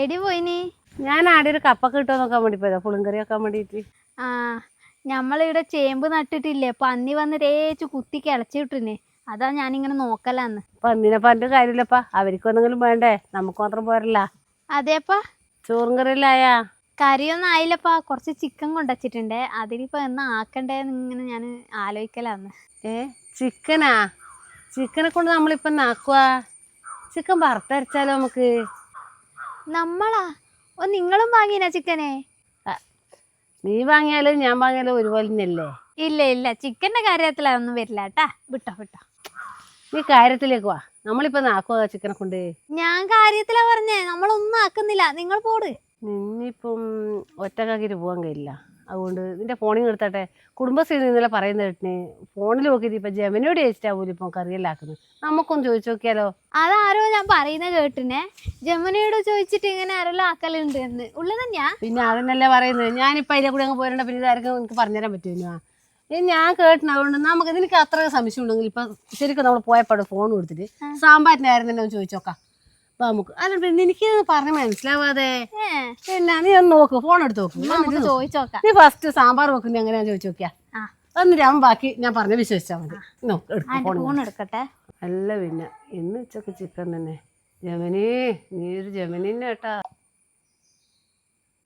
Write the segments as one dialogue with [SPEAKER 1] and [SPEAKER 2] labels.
[SPEAKER 1] എടി പോയിനി.
[SPEAKER 2] ഞാൻ ആടെ ഒരു കപ്പൊക്കെ കിട്ടുമോ നോക്കാൻ വേണ്ടി പോയതാ. പുളിങ്കറി വെക്കാൻ വേണ്ടിയിട്ട്
[SPEAKER 1] ആ ഞമ്മളിവിടെ ചേമ്പ് നട്ടിട്ടില്ലേ? പന്നി വന്ന് തേച്ച് കുത്തി കിളച്ചിട്ടിന് അതാ ഞാനിങ്ങനെ നോക്കലാന്ന്.
[SPEAKER 2] പന്നിനെ പറഞ്ഞിട്ട് കാര്യമില്ലപ്പാ. അവർക്ക് എന്തെങ്കിലും വേണ്ടേ? നമുക്ക് മാത്രം പോരല്ല.
[SPEAKER 1] അതേപ്പാ.
[SPEAKER 2] ചോറും കറിയില്ലായാ
[SPEAKER 1] കറിയൊന്നും ആയില്ലപ്പാ. കുറച്ച് ചിക്കൻ കൊണ്ടുവച്ചിട്ടുണ്ട്. അതിനിപ്പോ എന്നാ ആക്കണ്ടേ ഇങ്ങനെ ഞാൻ ആലോചിക്കലാന്ന്.
[SPEAKER 2] ഏ ചിക്കനാ? ചിക്കനെ കൊണ്ട് നമ്മളിപ്പം നാക്കുവാ ചിക്കൻ വറുത്തരച്ചാലോ നമുക്ക്?
[SPEAKER 1] നമ്മളാ? ഓ നിങ്ങളും വാങ്ങിനാ ചിക്കനെ?
[SPEAKER 2] നീ വാങ്ങിയാലും ഞാൻ വാങ്ങിയാലും ഒരുപോലെ തന്നെയല്ലേ?
[SPEAKER 1] ഇല്ല ഇല്ല. ചിക്കന്റെ കാര്യത്തിലൊന്നും വരില്ല കേട്ടാ. വിട്ടോ വിട്ടോ.
[SPEAKER 2] നീ കാര്യത്തിലേക്ക് വാ. നമ്മളിപ്പോ നാക്കുവാ ചിക്കനെ കൊണ്ട്?
[SPEAKER 1] ഞാൻ കാര്യത്തിലാ പറഞ്ഞേ. നമ്മളൊന്നും ആക്കുന്നില്ല. നിങ്ങൾ പോട്.
[SPEAKER 2] നിന്നിപ്പം ഒറ്റക്കാക്കിട്ട് പോവാൻ കഴിയില്ല. അതുകൊണ്ട് നിന്റെ ഫോണിൽ എടുത്തട്ടെ കുടുംബശ്രീ ഇന്നലെ പറയുന്ന കേട്ടിന്. ഫോണിൽ നോക്കിയിട്ട് ഇപ്പൊ ജമനോട് ചേച്ചിട്ടാ പോലും ഇപ്പം കറിയെല്ലാക്കുന്നത് നമുക്കൊന്ന് ചോദിച്ചു നോക്കിയാലോ?
[SPEAKER 1] അതാരോ ഞാൻ പറയുന്ന കേട്ടിനെ. ജമനയോട് ചോദിച്ചിട്ട് ഇങ്ങനെ ആരെല്ലാം ആക്കലുണ്ട് എന്ന്. ഉള്ളത് തന്നെയാ
[SPEAKER 2] പിന്നെ അതന്നല്ലേ പറയുന്നത്? ഞാനിപ്പോ അതിലെ കൂടെ അങ്ങ് പോരണ്ട. പിന്നെ ഇതായിരിക്കും എനിക്ക് പറഞ്ഞുതരാൻ പറ്റുമോ? ഞാൻ കേട്ടിന്. അതുകൊണ്ട് നമുക്ക് നിനക്ക് അത്ര സംശയം ഉണ്ടെങ്കിൽ ഇപ്പൊ ശരിക്കും നമ്മൾ പോയപ്പോൾ ഫോൺ കൊടുത്തിട്ട് സാമ്പാറിനായിരുന്നു ആയിരുന്നു നമുക്ക്. അല്ല പിന്നെ എനിക്ക് പറഞ്ഞ് മനസ്സിലാവാതെ പിന്നെ നീ ഒന്ന് നോക്ക് ഫോൺ എടുത്ത് നോക്ക്.
[SPEAKER 1] ചോദിച്ചോക്കാം
[SPEAKER 2] നീ ഫസ്റ്റ് സാമ്പാർ വെക്കുന്നത് എങ്ങനെയാ ചോദിച്ചു നോക്കിയാ? എന്നിട്ട് അവൻ ബാക്കി ഞാൻ പറഞ്ഞ വിശ്വസിച്ചാൽ മതി. നോക്ക് ഫോൺ
[SPEAKER 1] എടുക്കട്ടെ.
[SPEAKER 2] അല്ല പിന്നെ ഇന്ന് ഉച്ചയ്ക്ക് ചിക്കൻ തന്നെ. ജമനി നീ ഒരു ജമനിന്നെ കേട്ടാ.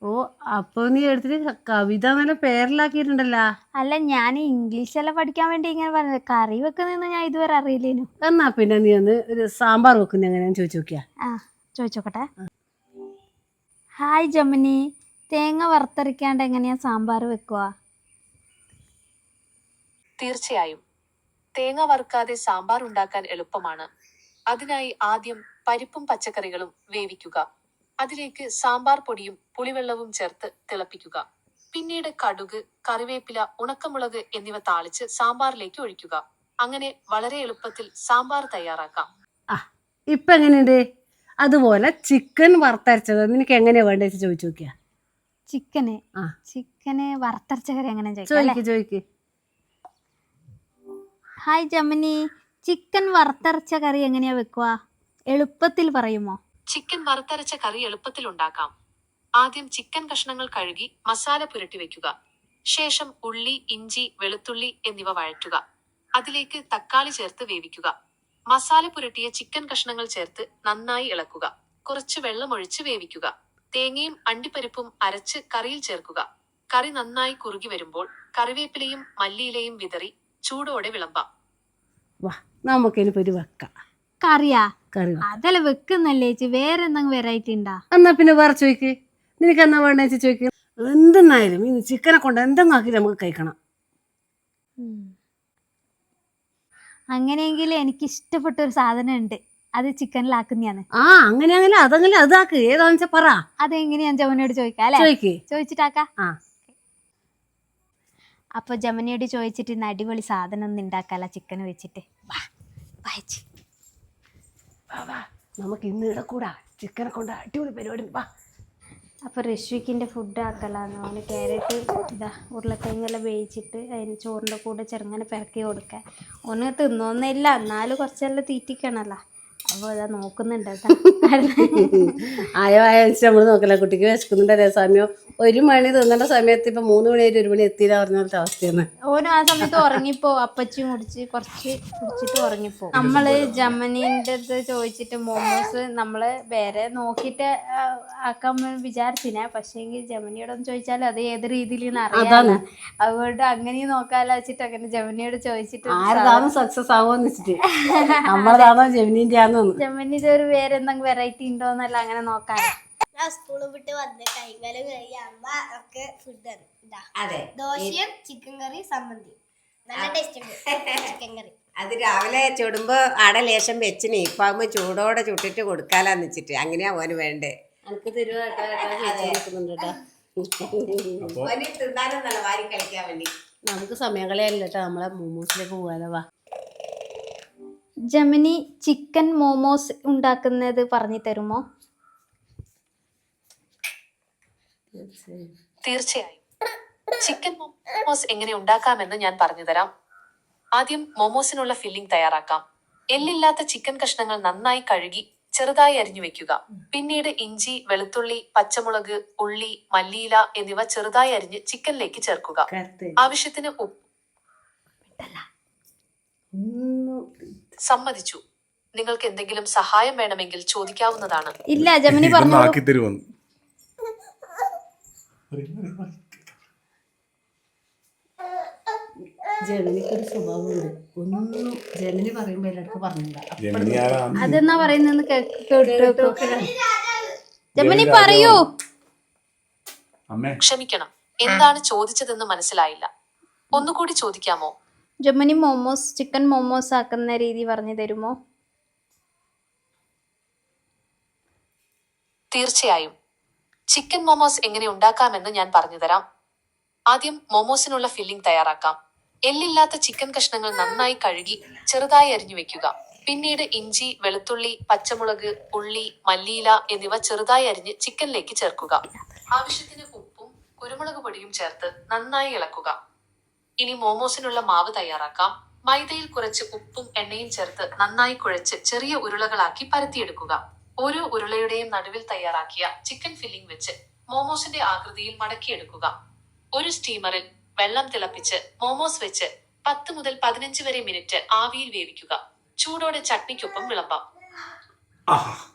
[SPEAKER 2] ഓ അപ്പൊ നീ എടുത്തിട്ട് കവിത നല്ല പേരിലാക്കിയിട്ടുണ്ടല്ലോ.
[SPEAKER 1] അല്ല ഞാൻ ഇംഗ്ലീഷ് ഇംഗ്ലീഷെല്ലാം പഠിക്കാൻ വേണ്ടി ഇങ്ങനെ പറഞ്ഞത്? കറി വെക്കുന്ന ഞാൻ ഇതുവരെ അറിയില്ലേനു.
[SPEAKER 2] എന്നാ പിന്നെ നീ ഒന്ന് ഒരു സാമ്പാർ വെക്കുന്ന എങ്ങനെയാന്ന് ചോദിച്ചു നോക്കിയാ.
[SPEAKER 1] ആ ചോദിച്ചോക്കട്ടെ. ഹായ് ജമിനി തേങ്ങ വറുത്തരയ്ക്കാണ്ട് എങ്ങനെയാ സാമ്പാർ വെക്കുക
[SPEAKER 3] തീർച്ചയായും. തേങ്ങ വറുക്കാതെ സാമ്പാർ ഉണ്ടാക്കാൻ എളുപ്പമാണ്. അതിനായി ആദ്യം പരിപ്പും പച്ചക്കറികളും വേവിക്കുക. അതിലേക്ക് സാമ്പാർ പൊടിയും പുളിവെള്ളവും ചേർത്ത് തിളപ്പിക്കുക. പിന്നീട് കടുക് കറിവേപ്പില ഉണക്കമുളക് എന്നിവ താളിച്ച് സാമ്പാറിലേക്ക് ഒഴിക്കുക. അങ്ങനെ വളരെ എളുപ്പത്തിൽ സാമ്പാർ തയ്യാറാക്കാം.
[SPEAKER 2] ആ ഇപ്പൊ എങ്ങനെയുണ്ട്? അതുപോലെ ചിക്കൻ വറുത്തരച്ചത് നിനക്ക് എങ്ങനെയാ വേണ്ടത് ചോദിച്ചു നോക്കിയാ?
[SPEAKER 1] ചിക്കന്
[SPEAKER 2] ആ.
[SPEAKER 1] ചിക്കന് വറുത്തരച്ച കറി എങ്ങനെ? ചോദിക്ക്
[SPEAKER 2] ചോദിക്ക്
[SPEAKER 1] ഹായ് ജമിനി. ചിക്കൻ വറുത്തരച്ച കറി എങ്ങനെയാ വെക്കുക എളുപ്പത്തിൽ പറയുമോ?
[SPEAKER 3] ചിക്കൻ വറുത്തരച്ച കറി എളുപ്പത്തിൽ ഉണ്ടാക്കാം ആദ്യം ചിക്കൻ കഷ്ണങ്ങൾ കഴുകി മസാല പുരട്ടി വെക്കുക. ശേഷം ഉള്ളി ഇഞ്ചി വെളുത്തുള്ളി എന്നിവ വഴറ്റുക. അതിലേക്ക് തക്കാളി ചേർത്ത് വേവിക്കുക. മസാല പുരട്ടിയ ചിക്കൻ കഷ്ണങ്ങൾ ചേർത്ത് നന്നായി ഇളക്കുക. കുറച്ച് വെള്ളമൊഴിച്ച് വേവിക്കുക. തേങ്ങയും അണ്ടിപ്പരിപ്പും അരച്ച് കറിയിൽ ചേർക്കുക. കറി നന്നായി കുറുകി വരുമ്പോൾ കറിവേപ്പിലയും മല്ലിയിലയും വിതറി ചൂടോടെ വിളമ്പാം.
[SPEAKER 2] വാ നമുക്കിനി വെക്കാം.
[SPEAKER 1] കറിയാ?
[SPEAKER 2] കറി
[SPEAKER 1] അതല്ല വെക്കുന്നല്ലേ ചേച്ചി വേറെ എന്തെങ്കിലും വെറൈറ്റി ഉണ്ടാ?
[SPEAKER 2] എന്നാ പിന്നെ വേറെ ചോദിക്ക്. നിനക്ക് എന്നാ വേണ്ട ചേച്ചി ചോദിക്ക്? എന്തെന്നായാലും ഈ ചിക്കനെ കൊണ്ട് എന്തെങ്കിലും ആക്കി നമുക്ക് കഴിക്കണം.
[SPEAKER 1] അങ്ങനെയെങ്കിൽ എനിക്ക് ഇഷ്ടപ്പെട്ട ഒരു സാധനം ഉണ്ട് അത് ചിക്കനിലാക്കുന്നതാണ്
[SPEAKER 2] ആ അങ്ങനെയാണെങ്കിൽ അതെങ്കിലും അതാക്ക് ഏതാന്ന് വെച്ചാ പറ.
[SPEAKER 1] അതെങ്ങനെയാ ജമനോട് ചോദിക്കാം അല്ലെ?
[SPEAKER 2] ചോദിക്ക്.
[SPEAKER 1] ചോദിച്ചിട്ടാക്കാ?
[SPEAKER 2] ആ.
[SPEAKER 1] അപ്പൊ ജമനയോട് ചോദിച്ചിട്ട് ഇന്ന് അടിപൊളി സാധനം ഒന്നും ഉണ്ടാക്കാല ചിക്കൻ വെച്ചിട്ട്. വാ, വാ ചേച്ചി.
[SPEAKER 2] വാ. നമുക്ക് ഇന്ന് ഇവിടെ കൂടാ. ചിക്കനെ കൊണ്ട് അടിപൊളി പരിപാടി. വാ.
[SPEAKER 1] അപ്പൊ റഷ്വിക്കിന്റെ ഫുഡ് ആക്കലാന്ന് അവന് ക്യാരറ്റ് ഇതാ ഉരുളക്കിഴങ്ങെല്ലാം വേവിച്ചിട്ട് അതിന് ചോറിന്റെ കൂടെ ചെറുങ്ങനെ പിറക്കി കൊടുക്കാൻ. ഒന്ന് തിന്നൊന്നില്ല എന്നാലും കുറച്ചെല്ലാം തീറ്റിക്കണല്ലോ. അപ്പോൾ ഇതാ നോക്കുന്നുണ്ട് കേട്ടോ
[SPEAKER 2] ആയോ ആയോ നമ്മൾ നോക്കല. കുട്ടിക്ക് വിശക്കുന്നുണ്ടല്ലേ സമയം? ഒരു മണി തിന്നേണ്ട സമയത്ത് ഇപ്പൊ മൂന്ന് മണി ഒരു മണി എത്തിയില്ല പറഞ്ഞ അവസ്ഥയാണ്.
[SPEAKER 1] ഓരോ ആ സമയത്ത് ഉറങ്ങിപ്പോ. അപ്പച്ചി മുടിച്ച് കുറച്ച് കുടിച്ചിട്ട് ഉറങ്ങിപ്പോ. നമ്മൾ ജമനീന്റെ അടുത്ത് ചോദിച്ചിട്ട് മോമോസ് നമ്മൾ വേറെ നോക്കിയിട്ട് ആക്കാൻ വിചാരിച്ചിനെ. പക്ഷേങ്കിൽ ജമനിയോടൊന്ന് ചോദിച്ചാൽ അത് ഏത് രീതിയിൽ അറിയാം അതുകൊണ്ട് അങ്ങനെ നോക്കാലോ വെച്ചിട്ട് അങ്ങനെ ജമനിയോട് ചോദിച്ചിട്ട്
[SPEAKER 2] ആരതാണോ സക്സസ് ആവുമെന്ന് വെച്ചിട്ട്. നമ്മളതാണോ ജെമിനിന്റെ ആണോ
[SPEAKER 1] ജമനി ഇത് ഒരു വേറെ എന്തെങ്കിലും വെറൈറ്റി ഉണ്ടോന്നല്ല അങ്ങനെ നോക്കാൻ.
[SPEAKER 4] ഞാൻ സ്കൂൾ വിട്ട് വന്ന് കൈകാലം കഴിഞ്ഞ അമ്മ ഒക്കെ ഫുഡ് തന്നു.
[SPEAKER 5] അതെ.
[SPEAKER 4] ദോശയും ചിക്കൻ കറി സമ്മന്തി. നല്ല ടേസ്റ്റ് ഉണ്ട്. ചിക്കൻ കറി
[SPEAKER 5] അത് രാവിലെ ചുടുമ്പോ ആടെ ലേശം വെച്ചിന് ഇപ്പൊ ആകുമ്പോ ചൂടോടെ ചുട്ടിട്ട് കൊടുക്കാലാന്ന് വെച്ചിട്ട്. അങ്ങനെയാ ഓന് വേണ്ടേ.
[SPEAKER 2] എനിക്ക് നമുക്ക് സമയം കളയല്ല കേട്ടോ. നമ്മളെ മോമോസിലേക്ക് പോകാലോ വാ.
[SPEAKER 1] ജമിനി ചിക്കൻ മോമോസ് ഉണ്ടാക്കുന്നത് പറഞ്ഞു തരുമോ?
[SPEAKER 3] തീർച്ചയായും. ചിക്കൻ മോമോസ് എങ്ങനെ ഉണ്ടാക്കാമെന്ന് ഞാൻ പറഞ്ഞു തരാം. ആദ്യം മോമോസിനുള്ള ഫില്ലിംഗ് തയ്യാറാക്കാം. എല്ലില്ലാത്ത ചിക്കൻ കഷ്ണങ്ങൾ നന്നായി കഴുകി ചെറുതായി അരിഞ്ഞു വെക്കുക. പിന്നീട് ഇഞ്ചി വെളുത്തുള്ളി പച്ചമുളക് ഉള്ളി മല്ലിയില എന്നിവ ചെറുതായി അരിഞ്ഞ് ചിക്കനിലേക്ക് ചേർക്കുക. ആവശ്യത്തിന് ഉപ്പ് സമ്മതിച്ചു. നിങ്ങൾക്ക് എന്തെങ്കിലും സഹായം വേണമെങ്കിൽ ചോദിക്കാവുന്നതാണ്.
[SPEAKER 1] ഇല്ല ജമിനി
[SPEAKER 6] ഇതൊന്ന് ആക്കി
[SPEAKER 2] സ്വഭാവമുണ്ട്. ഒന്നും ജനനി പറയുമ്പോ എല്ലാവർക്കും പറഞ്ഞില്ല
[SPEAKER 6] ജമിനി
[SPEAKER 1] അതെന്നാ പറയുന്നെന്ന് കേട്ടോ ജമിനി പറയൂ.
[SPEAKER 6] അമ്മേ.
[SPEAKER 3] ക്ഷമിക്കണം. എന്താണ് ചോദിച്ചതെന്ന് മനസ്സിലായില്ല. ഒന്നുകൂടി ചോദിക്കാമോ?
[SPEAKER 1] ജമ്മനി മോമോസ് ചിക്കൻ മോമോസ് ആക്കുന്ന രീതി പറഞ്ഞു തരുമോ?
[SPEAKER 3] തീർച്ചയായും. ചിക്കൻ മോമോസ് എങ്ങനെ ഉണ്ടാക്കാമെന്ന് ഞാൻ പറഞ്ഞുതരാം ആദ്യം മോമോസിനുള്ള ഫില്ലിംഗ് തയ്യാറാക്കാം. എല്ലില്ലാത്ത ചിക്കൻ കഷ്ണങ്ങൾ നന്നായി കഴുകി ചെറുതായി അരിഞ്ഞു വെക്കുക. പിന്നീട് ഇഞ്ചി വെളുത്തുള്ളി പച്ചമുളക് ഉള്ളി മല്ലിയില എന്നിവ ചെറുതായി അരിഞ്ഞ് ചിക്കനിലേക്ക് ചേർക്കുക. ആവശ്യത്തിന് ഉപ്പും കുരുമുളക് പൊടിയും ചേർത്ത് നന്നായി ഇളക്കുക. ഇനി മോമോസിനുള്ള മാവ് തയ്യാറാക്കാം. മൈദയിൽ കുറച്ച് ഉപ്പും എണ്ണയും ചേർത്ത് നന്നായി കുഴച്ച് ചെറിയ ഉരുളകളാക്കി പരത്തിയെടുക്കുക. ഓരോ ഉരുളയുടെയും നടുവിൽ തയ്യാറാക്കിയ ചിക്കൻ ഫില്ലിംഗ് വെച്ച് മോമോസിന്റെ ആകൃതിയിൽ മടക്കിയെടുക്കുക. ഒരു സ്റ്റീമറിൽ വെള്ളം തിളപ്പിച്ച് മോമോസ് വെച്ച് പത്ത് മുതൽ പതിനഞ്ച് വരെ മിനിറ്റ് ആവിയിൽ വേവിക്കുക. ചൂടോടെ ചട്നിക്കൊപ്പം വിളമ്പാം.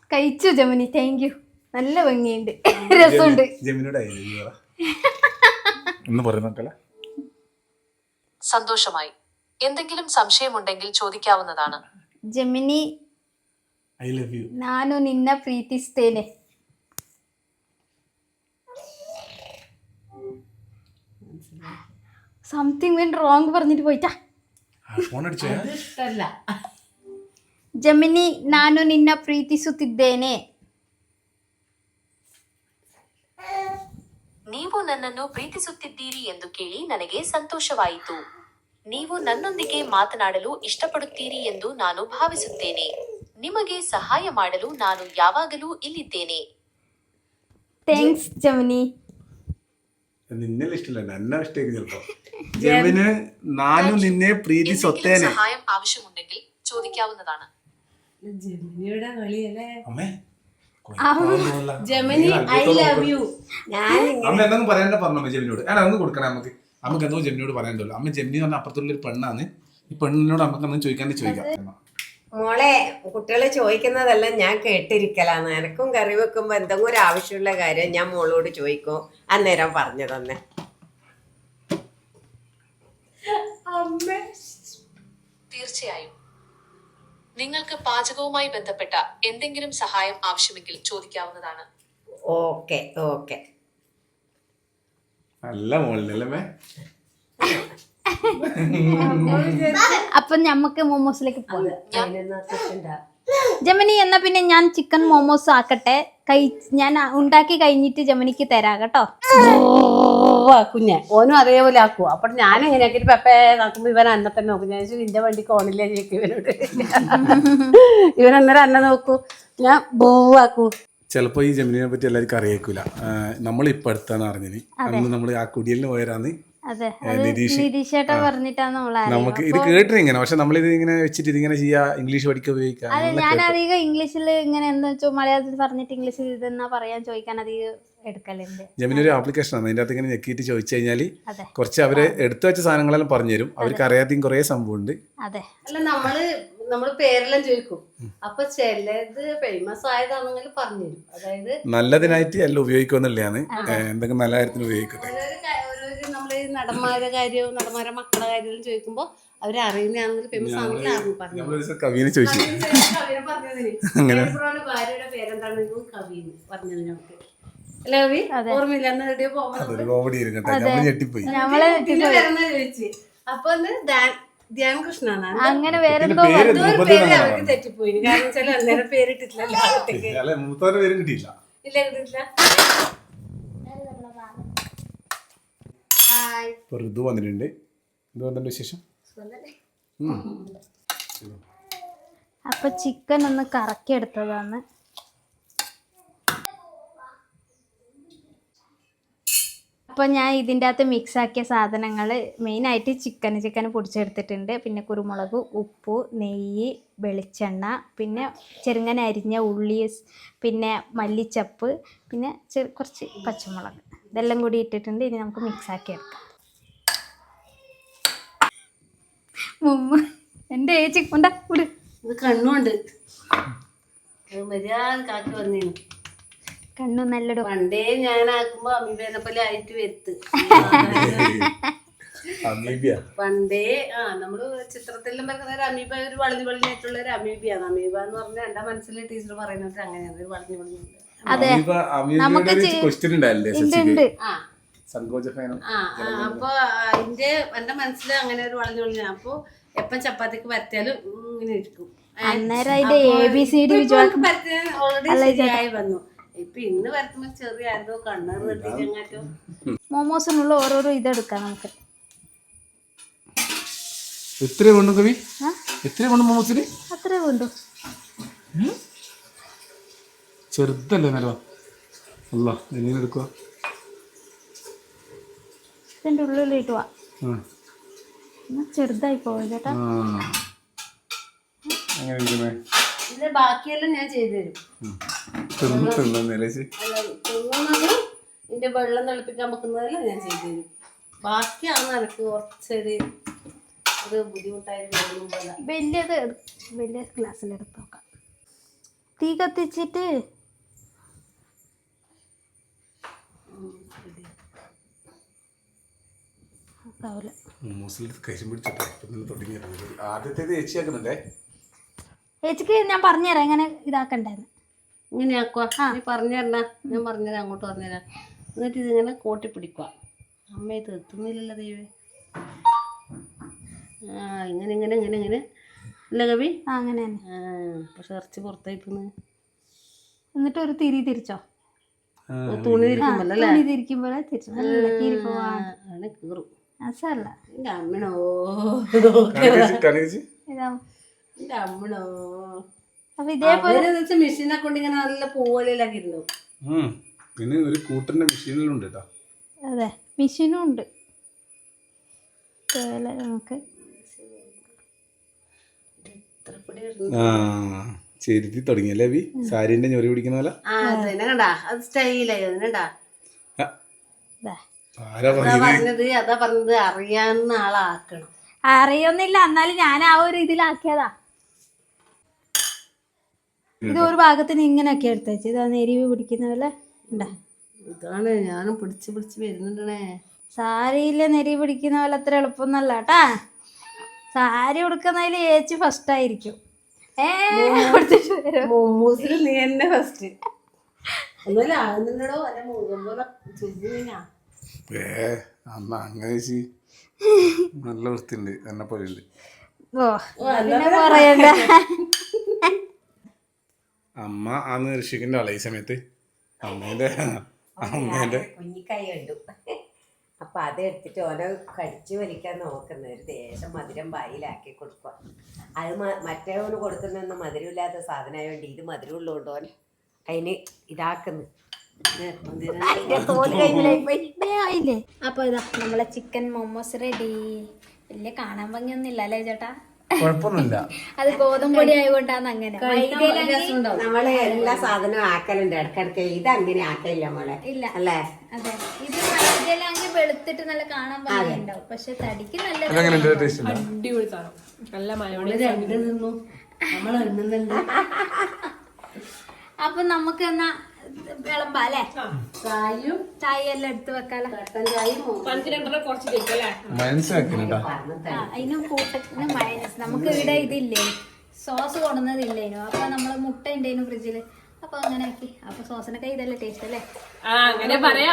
[SPEAKER 1] കഴിച്ചു ജമിനി. താങ്ക് യു നല്ല ഭംഗിയുണ്ട്. രസമുണ്ട്.
[SPEAKER 3] സന്തോഷമായി. എന്തെങ്കിലും സംശയമുണ്ടെങ്കിൽ ചോദിക്കാവുന്നതാണ്.
[SPEAKER 1] ജമിനി
[SPEAKER 6] ഐ ലവ് യു
[SPEAKER 1] ನಾನು ನಿನ್ನ ಪ್ರೀತಿಸ್ತೇನೆ സംതിങ് വെൻ റോങ് പറഞ്ഞിട്ട് പോയിട്ടാ
[SPEAKER 6] ഫോൺ അടിച്ചോ
[SPEAKER 2] ഇഷ്ടല്ല
[SPEAKER 1] ಜಮಿನಿ ನಾನು ನಿನ್ನ ಪ್ರೀತಿಸುತ್ತಿದ್ದೇನೆ
[SPEAKER 3] ನೀವು ನನ್ನನ್ನು ಪ್ರೀತಿಸುತ್ತಿದ್ದೀರಿ ಎಂದು ಕೇಳಿ ನನಗೆ ಸಂತೋಷವಾಯಿತು ನೀವು ನನ್ನೊಂದಿಗೆ ಮಾತನಾಡಲು ಇಷ್ಟಪಡುತ್ತೀರಿ ಎಂದು ನಾನು ಭಾವಿಸುತ್ತೇನೆ ನಿಮಗೆ ಸಹಾಯ ಮಾಡಲು ನಾನು ಯಾವಾಗಲೂ ಇಲ್ಲಿದ್ದೇನೆ
[SPEAKER 1] ಥ್ಯಾಂಕ್ಸ್ ಜಮಿನಿ
[SPEAKER 6] നിന്നെ ഇഷ്ടമില്ല എന്നെ ഇഷ്ടേക്ക് ചിലപ്പോ ജമിന് നാനും നിന്നെ പ്രീതി
[SPEAKER 3] എന്തെങ്കിലും
[SPEAKER 6] സ്വത്തേനെ
[SPEAKER 3] സഹായം ആവശ്യമുണ്ടെങ്കിൽ ചോദിക്കാവുന്നതാണ്
[SPEAKER 2] ജമിനിയുടെ കളിയല്ലേ
[SPEAKER 6] അമ്മേ കൊയ്ത്താന്നല്ല.
[SPEAKER 2] ജമിനി
[SPEAKER 6] നീ
[SPEAKER 2] ഐ
[SPEAKER 6] അത്ഭുതത്തോടെ
[SPEAKER 2] ലവ്
[SPEAKER 6] നോക്ക്.
[SPEAKER 2] യു
[SPEAKER 5] ഞാൻ
[SPEAKER 6] അമ്മ എന്തെങ്കിലും പറയാൻ പറഞ്ഞു അമ്മ ജമിനിയോട് ഞാൻ അതൊന്നും കൊടുക്കണേ നമുക്ക് നമുക്ക് എന്തോ ജമിനിയോട് പറയാനുണ്ടല്ലോ അമ്മ ജമിനി എന്ന് പറഞ്ഞ അപ്പുറത്തുള്ള ഒരു പെണ്ണാണ് ഈ പെണ്ണിനോട് നമുക്ക് ഒന്നും ചോദിക്കാൻ ചോദിക്കാം
[SPEAKER 5] മോളെ കുട്ടികൾ ചോദിക്കുന്നതെല്ലാം ഞാൻ കേട്ടിരിക്കലാണ് എനക്കും കറി വെക്കുമ്പോൾ എന്തെങ്കിലും ഒരു ആവശ്യമുള്ള കാര്യം ഞാൻ മോളോട് ചോദിക്കും. അന്നേരം പറഞ്ഞു തന്നെ.
[SPEAKER 3] തീർച്ചയായും. നിങ്ങൾക്ക് പാചകവുമായി ബന്ധപ്പെട്ട എന്തെങ്കിലും സഹായം ആവശ്യമെങ്കിൽ ചോദിക്കാവുന്നതാണ്.
[SPEAKER 5] Okay okay.
[SPEAKER 6] നല്ല മോളിലല്ലേ
[SPEAKER 1] അപ്പൊ ഞമ്മക്ക് മോമോസിലേക്ക് പോകാം ജമനി എന്നാ പിന്നെ ഞാൻ ചിക്കൻ മോമോസ് ആക്കട്ടെ. കൈ ഞാൻ ഉണ്ടാക്കി കഴിഞ്ഞിട്ട് ജമനിക്ക് തരാം കേട്ടോ.
[SPEAKER 2] ഓ കുഞ്ഞെ. ഓനും അതേപോലെ ആക്കുവോ? അപ്പൊ ഞാൻ എങ്ങനെ പെപ്പേ നോക്കുമ്പോ ഇവൻ അന്നെ തന്നെ നോക്കും. ഞാൻ നിന്റെ വണ്ടിക്ക് കോണില്ല ഇവനോട്. ഇവൻ അന്നേരം അന്നെ നോക്കൂ. ഞാൻ ബോ ആക്കൂ.
[SPEAKER 6] ചിലപ്പോ ഈ ജമിനിനെ പറ്റി എല്ലാവർക്കും അറിയേക്കൂല. നമ്മൾ ഇപ്പൊ അടുത്താണ് അറിഞ്ഞിന്. അന്ന് നമ്മൾ ആ കുടിയലിന് പോയരാന്ന്
[SPEAKER 1] നമ്മൾ
[SPEAKER 6] നമുക്ക് ഇത് കേട്ടിന് ഇങ്ങനെ പക്ഷെ നമ്മളിത് ഇങ്ങനെ വെച്ചിട്ട് ഇതിങ്ങനെ ചെയ്യാ ഇംഗ്ലീഷ് പഠിക്കുക ഉപയോഗിക്കാം
[SPEAKER 1] അതെ ഞാൻ. അധികം ഇംഗ്ലീഷിൽ ഇങ്ങനെ എന്താ വെച്ചാൽ മലയാളത്തിൽ പറഞ്ഞിട്ട് ഇംഗ്ലീഷിൽ ഇതെന്നാ പറയാൻ ചോദിക്കാൻ അധികം ജമിനൊരു
[SPEAKER 6] ജമിനി ഒരു ആപ്ലിക്കേഷൻ ആണ്. അതിന്റെ അകത്ത് ഇങ്ങനെ ഞെക്കിയിട്ട് ചോദിച്ചു കഴിഞ്ഞാൽ കുറച്ച് അവർ എടുത്തു വെച്ച സാധനങ്ങളെല്ലാം പറഞ്ഞു തരും. അവർക്ക് അറിയാതെയും കുറേ സംഭവമുണ്ട്.
[SPEAKER 1] അതെ.
[SPEAKER 2] അല്ല നമ്മൾ നമ്മൾ പേരെല്ലാം ചോദിക്കും. അപ്പൊ ചിലത് ഫേമസ് ആയതാണെങ്കിൽ പറഞ്ഞു തരും. അതായത്
[SPEAKER 6] നല്ലതിനായിട്ട് എല്ലാം ഉപയോഗിക്കുമെന്നുള്ളതാണ് എന്തെങ്കിലും നല്ല കാര്യത്തിന് ഉപയോഗിക്കട്ടെ
[SPEAKER 2] ഓരോരു കാ- ഓരോരു നമ്മൾ ഈ നടന്മാരുടെ കാര്യവും നടന്മാരുടെ മക്കളുടെ കാര്യവും ചോദിക്കുമ്പോ അവർ അറിയുന്നതാണെങ്കിൽ ഫേമസ് ആണെങ്കിൽ അറിഞ്ഞു പറഞ്ഞു
[SPEAKER 6] നമ്മളൊരു ദിവസം കവിനെ ചോദിച്ചു.
[SPEAKER 2] കവിനെ പറഞ്ഞതിന് ജയപ്രഭുവിന്റെ ഭാര്യയുടെ പേരെന്താണെന്നും കവിന്ന് പറഞ്ഞത് നമുക്ക് അല്ലേ കവി? ഓർമ്മയില്ല അന്ന് എവിടെയോ പോകുമ്പോൾ
[SPEAKER 6] അതൊരു കോമഡി ഇരിക്കട്ടെ നമ്മൾ
[SPEAKER 1] നമ്മളെ
[SPEAKER 2] പിന്നെ വരുന്ന ചോദിച്ചു. അപ്പൊ ഒന്ന് ധ്യാൻ കൃഷ്ണനാണ്
[SPEAKER 1] അങ്ങനെ
[SPEAKER 6] വേറെ
[SPEAKER 2] അവർക്ക് തെറ്റിപ്പോയി. കാരണം വെച്ചാൽ അന്നേരം പേരിട്ടിട്ടില്ല ഇല്ല കിട്ടിയില്ല
[SPEAKER 6] ഇപ്പൊ ഋതു വന്നിട്ടുണ്ട്. ഇത് വന്നിട്ട് വിശേഷം.
[SPEAKER 1] അപ്പൊ ചിക്കൻ ഒന്ന് കറക്കി എടുത്തതാണ് അപ്പോൾ ഞാൻ ഇതിന്റെ അകത്ത് മിക്സ് ആക്കിയ സാധനങ്ങൾ മെയിനായിട്ട് ചിക്കൻ ചിക്കൻ പൊടിച്ചെടുത്തിട്ടുണ്ട്. പിന്നെ കുരുമുളക് ഉപ്പ് നെയ്യ് വെളിച്ചെണ്ണ പിന്നെ ചെറുങ്ങനെ അരിഞ്ഞ ഉള്ളി പിന്നെ മല്ലിച്ചപ്പ് പിന്നെ ചെറു കുറച്ച് പച്ചമുളക്. ഇതെല്ലാം കൂടി ഇട്ടിട്ടുണ്ട്. ഇനി നമുക്ക് മിക്സ് ആക്കി എടുക്കാം. മുമ്പ് എന്റെ ഏച്ചി ഉണ്ടാ?
[SPEAKER 2] ഇത് കണ്ണുണ്ട്. കാക്കി വന്നേനു
[SPEAKER 1] കണ്ണു നല്ലൊരു
[SPEAKER 2] പണ്ടേ ഞാനാക്കുമ്പോ അമീബേനെ പോലെ ആയിട്ട് വരുത്ത്.
[SPEAKER 6] അമീബിയ.
[SPEAKER 2] പണ്ടേ ആ നമ്മൾ ചിത്രത്തിലും പറയുന്ന ഒരു അമീബ ഒരു വളഞ്ഞു വളഞ്ഞിട്ടുള്ള ഒരു അമീബിയാണ്. അമീബ എന്ന് പറഞ്ഞാൽ എന്റെ മനസ്സിൽ ടീച്ചർ പറയുന്നത് അങ്ങനെയാണ്. ഒരു വളഞ്ഞു വളഞ്ഞു
[SPEAKER 1] അതെ.
[SPEAKER 6] ക്വസ്റ്റ്യൻ ഉണ്ടായില്ലേ സങ്കോചഫേനം
[SPEAKER 2] അപ്പൊ എന്റെ എന്റെ മനസ്സിൽ അങ്ങനെ ഒരു വളഞ്ഞു വളഞ്ഞു. അപ്പൊ എപ്പം ചപ്പാത്തിക്ക് പരത്തിയാലും ഇങ്ങനെ ഇരിക്കും.
[SPEAKER 1] അന്നേരം അതിന്റെ A B C D
[SPEAKER 2] already ശരിയായി വന്നു. ഇപ്പൊ ഇന്ന് പരത്തുമ്പോ ചെറിയ ആരോ കണ്ണറ് വെട്ടിക്കങ്ങാറ്റോ
[SPEAKER 1] മോമോസിനുള്ള ഓരോരോ ഇതെടുക്കാം നമുക്ക്.
[SPEAKER 6] എത്ര വേണം കവി? എത്ര വേണം മോമോസിന്?
[SPEAKER 1] അത്രേ വേണ്ടു.
[SPEAKER 6] ചെറുതല്ലേ നിലവാ? അല്ല എങ്ങനെ എടുക്കുക
[SPEAKER 1] ഇതിന്റെ ഉള്ളിലിട്ട് വാ
[SPEAKER 6] ആ.
[SPEAKER 1] എന്നാ ചെറുതായി പോകും ചേട്ടാ
[SPEAKER 6] ആ. എങ്ങനെ ഇരിക്കുന്നേ?
[SPEAKER 2] ഇത് ബാക്കിയെല്ലാം ഞാൻ ചെയ്തു തരും.
[SPEAKER 6] തിന്നിട്ടുണ്ടോ നിലച്ച്?
[SPEAKER 2] അല്ല തിന്നുന്നതും ഇതിന്റെ വെള്ളം തിളപ്പിക്കാൻ വെക്കുന്നതെല്ലാം ഞാൻ ചെയ്തു തരും. ബാക്കിയാണ് എനിക്ക് കുറച്ചൊരു ഒരു ബുദ്ധിമുട്ടായിട്ട് തോന്നുമ്പോൾ
[SPEAKER 1] വലിയത് വലിയ ഗ്ലാസ്സിലെടുത്ത് നോക്കാം. തീ കത്തിച്ചിട്ട് ചേച്ചിക്ക് ഞാൻ പറഞ്ഞുതരാം. എങ്ങനെ ഇതാക്കണ്ടെന്ന്.
[SPEAKER 2] ഇങ്ങനെ ആക്കുക നീ പറഞ്ഞുതരണ ഞാൻ പറഞ്ഞുതരാം അങ്ങോട്ട് പറഞ്ഞുതരാം. എന്നിട്ട് ഇതിങ്ങനെ കോട്ടി പിടിക്കുക അമ്മ ഇത് എത്തുന്നില്ലല്ലോ ദൈവേ ആ ഇങ്ങനെ ഇങ്ങനെ ഇങ്ങനെ ഇങ്ങനെ. അല്ല കവി?
[SPEAKER 1] ആ അങ്ങനെ തന്നെ.
[SPEAKER 2] ആ പക്ഷെ ഇറച്ചി പുറത്തായി
[SPEAKER 1] എന്നിട്ട് ഒരു തിരി തിരിച്ചോ?
[SPEAKER 2] തുണി
[SPEAKER 1] തിരിക്കുമ്പോൾ തിരിച്ചു നല്ല കീറി പോവാ
[SPEAKER 2] ആണ് കീറും.
[SPEAKER 1] അസല്ല
[SPEAKER 2] എന്റെ അമ്മണോ എന്റെ അമ്മണോ
[SPEAKER 1] അപ്പൊ ഇതേപോലെ
[SPEAKER 2] മെഷീനെ കൊണ്ട് ഇങ്ങനെ നല്ല പൂവലിലാക്കി ഇരുന്നു
[SPEAKER 6] പിന്നെ ഒരു കൂട്ടറിന്റെ മെഷീനിലുണ്ട് കേട്ടോ
[SPEAKER 1] അതെ മെഷീനും ഉണ്ട്. നമുക്ക്
[SPEAKER 6] ആ. ചെരുത്തി തുടങ്ങിയല്ലേ ബി സാരിന്റെ ഞൊറി പിടിക്കുന്ന പോലെ?
[SPEAKER 2] അത്
[SPEAKER 6] പറഞ്ഞത്?
[SPEAKER 2] അറിയാവുന്ന ആളാക്കണം.
[SPEAKER 1] അറിയൊന്നില്ല എന്നാലും ഞാൻ ആ ഒരു ഇതിലാക്കിയതാ. ഇത് ഒരു ഭാഗത്തിന് ഇങ്ങനെയൊക്കെ എടുത്ത് വെച്ച്. ഇതാ എരിവ് പിടിക്കുന്ന പോലെ ഉണ്ടാ
[SPEAKER 2] ഇതാണ് ഞാനും പിടിച്ച് പിടിച്ച് വരുന്നുണ്ടേ
[SPEAKER 1] സാരിയിലെ നെരി പിടിക്കുന്ന പോലെ അത്ര എളുപ്പമൊന്നല്ല കേട്ടാ. സാരി ഉടുക്കുന്നതിൽ ഏച്ചി ഫസ്റ്റ് ആയിരിക്കും.
[SPEAKER 2] മോമോസിൽ നീ തന്നെ ഫസ്റ്റ് ഒന്നുമില്ല ആകുന്നുണ്ടോ അല്ല മുഖം പോലെ ചുരുങ്ങിനാ
[SPEAKER 6] ഏ അമ്മ അങ്ങനെ നല്ല വൃത്തിയുണ്ട് എന്നെ പോലെ
[SPEAKER 1] ഓ പിന്നെ പറയണ്ട.
[SPEAKER 6] അമ്മ ആ ഋഷിക്കിന്റെ ആളെ ഈ സമയത്ത്? അമ്മേന്റെ അമ്മേന്റെ
[SPEAKER 5] കുഞ്ഞിക്കായി കണ്ടു. അപ്പൊ അതെടുത്തിട്ട് ഓരോ കടിച്ചു വലിക്കാൻ നോക്കുന്നത് ഒരു ദേശം മധുരം വായിലാക്കി കൊടുക്കുക. അത് മ- മറ്റേവന് കൊടുക്കുന്നൊന്നും മധുരമില്ലാത്ത സാധനമായതുകൊണ്ട് ഇത് മധുരം ഉള്ളതുകൊണ്ട് ഓൻ അതിന് ഇതാക്കുന്നു.
[SPEAKER 1] അപ്പൊ ഇതാ നമ്മളെ ചിക്കൻ മോമോസ് റെഡി വലിയ കാണാൻ ഭംഗിയൊന്നുമില്ല അല്ലേ ചേട്ടാ?
[SPEAKER 6] കുഴപ്പമൊന്നുമില്ല.
[SPEAKER 1] അത് ഗോതമ്പ് പൊടി ആയതുകൊണ്ടാണ് അങ്ങനെ.
[SPEAKER 5] നമ്മൾ എല്ലാ സാധനവും ആക്കലുണ്ട്. ഇടക്കിടക്ക് ഇത് അങ്ങനെ ആക്കലില്ല മോളെ
[SPEAKER 1] ഇല്ല.
[SPEAKER 5] അല്ലേ?
[SPEAKER 1] അതെ. ഇത് മൈദയിലാണെങ്കിൽ വെളുത്തിട്ട് നല്ല കാണാൻ ഭംഗി പക്ഷെ തടിക്ക് നല്ല
[SPEAKER 7] അടിപൊളി സാധനം. നല്ല മയോണൈസ്
[SPEAKER 2] നമ്മൾ
[SPEAKER 1] അപ്പൊ നമുക്ക് എന്നാ വിളമ്പാ അല്ലേ?
[SPEAKER 2] ചായയും
[SPEAKER 1] ചായ എല്ലാം എടുത്ത് വെക്കാലോ.
[SPEAKER 2] കട്ടൻ ചായയും
[SPEAKER 7] പഞ്ചരണ്ടര കുറച്ച് കേക്കല്ലേ
[SPEAKER 6] മനസ്സിലാക്കുന്നുണ്ടാ
[SPEAKER 1] ആ, അതിന് കൂട്ടത്തിന് മയനസ് നമുക്ക് ഇവിടെ ഇതില്ലേ? സോസ് കൊണ്ടുവന്നതില്ലേനു അപ്പൊ നമ്മൾ മുട്ട ഉണ്ടേനു ഫ്രിഡ്ജിൽ അപ്പൊ അങ്ങനെ ആക്കി. അപ്പൊ സോസിനൊക്കെ ഇതല്ലേ ടേസ്റ്റ് അല്ലേ?
[SPEAKER 7] അങ്ങനെ പറയാ.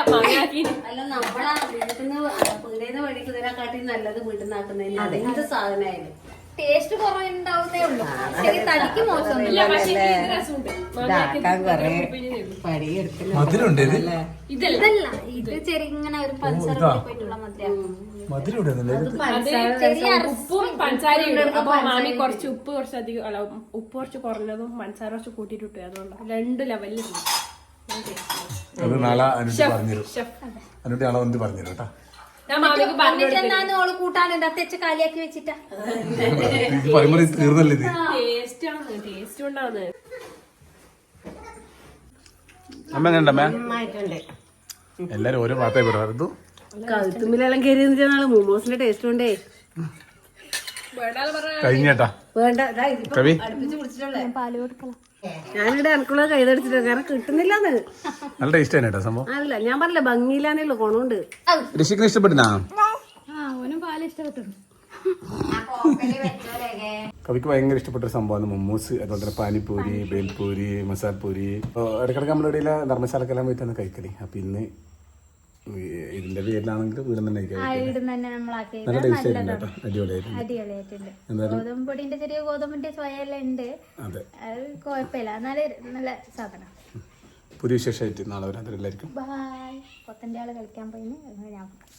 [SPEAKER 2] അല്ല നമ്മളാ വീട്ടിൽ നിന്ന് വഴി മേടിക്കുന്നതിനെക്കാട്ടി നല്ലത് വീട്ടിൽ നിന്ന് ആക്കുന്നതിന് എന്ത് സാധനമായാലും
[SPEAKER 1] ടേസ്റ്റ് കുറവുണ്ടാവുന്നേ ഉള്ളൂ ശരി തടിക്ക് മോശമൊന്നുമില്ല
[SPEAKER 7] ഇത് ഇതല്ല
[SPEAKER 1] ഇത് ചെറിങ്ങനെ ഒരു പഞ്ചസാര പോയിട്ടുള്ള
[SPEAKER 7] മാമി കുറച്ച് ഉപ്പ് കുറച്ച് അധികം അല്ല ഉപ്പ് കുറച്ച് കുറഞ്ഞതും പഞ്ചസാര കുറച്ച് കൂട്ടിയിട്ട് അതുകൊണ്ട് രണ്ട് ലെവലിൽ
[SPEAKER 6] അത് നാളെ അനുട്ടി പറഞ്ഞുതരും അനുട്ടി നാളെ വന്നിട്ട് പറഞ്ഞുതരും കേട്ടാ
[SPEAKER 7] ഞാൻ മാമിക്ക് പറഞ്ഞു
[SPEAKER 1] എന്നിട്ടെന്താന്ന് ഓൾ അത്തെച്ച് കാലിയാക്കി വെച്ചിട്ടാ?
[SPEAKER 6] തീർന്നല്ലേ ഇത്?
[SPEAKER 7] ടേസ്റ്റ് ആണ് ടേസ്റ്റ് കൊണ്ടാണ്.
[SPEAKER 6] അമ്മ എങ്ങനെയുണ്ടമ്മേ
[SPEAKER 5] നന്നായിട്ടുണ്ട്.
[SPEAKER 6] എല്ലാരും ഓരോ ഭാഗത്തായി പറയുന്നു
[SPEAKER 2] കഴുത്തുമ്പിലെല്ലാം കയറി നാളെ മോമോസിന്റെ ടേസ്റ്റ് കൊണ്ടേ.
[SPEAKER 6] കഴിഞ്ഞേട്ടാ
[SPEAKER 2] വേണ്ട ദാ ഇതിപ്പോ
[SPEAKER 6] കവി?
[SPEAKER 2] അടുപ്പിച്ച് കുടിച്ചിട്ടുള്ളേ.
[SPEAKER 1] പാൽ കൊടുക്കണം
[SPEAKER 2] ഞാനിവിടെ അനക്കുള്ള കൈതടിച്ചിട്ട് കാരണം കിട്ടുന്നില്ലെന്ന്.
[SPEAKER 6] നല്ല ടേസ്റ്റ് ആണ് കേട്ടോ സംഭവം.
[SPEAKER 2] അല്ല ഞാൻ പറഞ്ഞില്ല ഭംഗിയിലാണല്ലോ ഗുണമുണ്ട്
[SPEAKER 6] ഋഷിക്ക്
[SPEAKER 1] ഇഷ്ടപ്പെടുന്ന ഓനും പാൽ ഇഷ്ടപ്പെട്ടു
[SPEAKER 6] കവിക്ക് ഭയങ്കര ഇഷ്ടപ്പെട്ട ഒരു സംഭവമാണ് മൊമ്മൂസ് അതുപോലെ തന്നെ പാനിപ്പൂരി ബേൽപൂരി മസാലപ്പൂരി. അപ്പോൾ ഇടയ്ക്കിടയ്ക്ക് നമ്മുടെ ഇടയിൽ ധർമ്മശാലക്കെല്ലാം പോയിട്ടാണ് കഴിക്കൽ. അപ്പം ഇന്ന് ഇതിന്റെ പേരിലാണെങ്കിൽ വീട് തന്നെ നല്ല ടേസ്റ്റ് ആയിരുന്നു കേട്ടോ. അടിപൊളിയായിരുന്നു
[SPEAKER 1] അടിപൊളിയായിട്ടുണ്ട്. ഗോതമ്പൊടിന്റെ ചെറിയ ഗോതമ്പിന്റെ സ്വയെല്ലാം ഉണ്ട്.
[SPEAKER 6] അതെ.
[SPEAKER 1] കുഴപ്പമില്ല. നല്ല നല്ല സാധനം.
[SPEAKER 6] പുതിയ വിശേഷമായിട്ട് നാളെ വരാൻ അതിലെല്ലായിരിക്കും
[SPEAKER 1] ബായ്. പൊത്തന്റെ ആൾ കളിക്കാൻ പോയിന് ഞാൻ